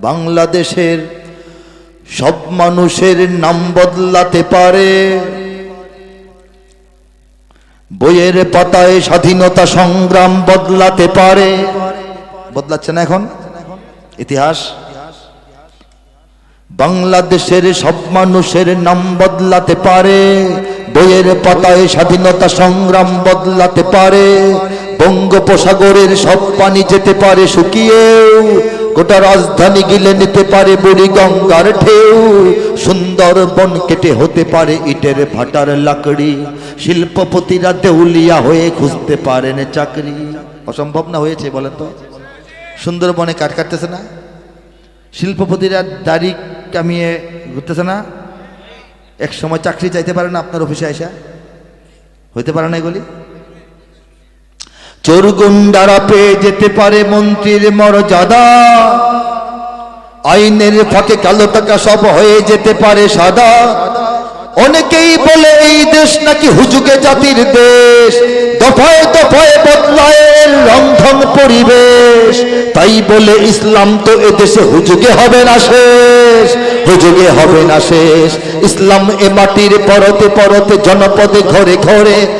বাংলাদেশের সব মানুষের নাম বদলাতে পারে। বইয়ের পাতায় স্বাধীনতা সংগ্রাম বদলাতে পারে। বদলাচ্ছে না এখন? ইতিহাস? বাংলাদেশের সব মানুষের নাম বদলাতে পারে। বইয়ের পাতায় স্বাধীনতা সংগ্রাম বদলাতে পারে। বঙ্গোপসাগরের সব পানি যেতে পারে শুকিয়েও গোটা রাজধানী গিলে নিতে পারে বুড়ি গঙ্গার ঢেউ। সুন্দর বন কেটে হতে পারে ইটের ভাটার লাকড়ি। শিল্পপতিরা দেউলিয়া হয়ে খুঁজতে পারেন চাকরি। অসম্ভব না হয়েছে বলেন তো? সুন্দরবনে কাঠ কাটতেছে না? শিল্পপতিরা দাড়ি কামিয়ে ঘুরতেছে না? এক সময় চাকরি চাইতে পারে না আপনার অফিসে আসা হইতে পারে না এগুলি? চোর গুন্ডারা পেয়ে যেতে পারে মন্ত্রীর মর্যাদা। আইনের ফাঁকে কালো টাকা সব হয়ে যেতে পারে সাদা। অনেকেই বলে এই দেশ নাকি হুজুগে জাতির দেশ। দফায় দফায় বদলায় রন্ধন পরিবেশ। তাই বলে ইসলাম তো এদেশে হুজুগে হবে না শেষ। হুজুগে হবে না শেষ। ইসলাম এ মাটির পরতে পরতে জনপদে ঘরে ঘরে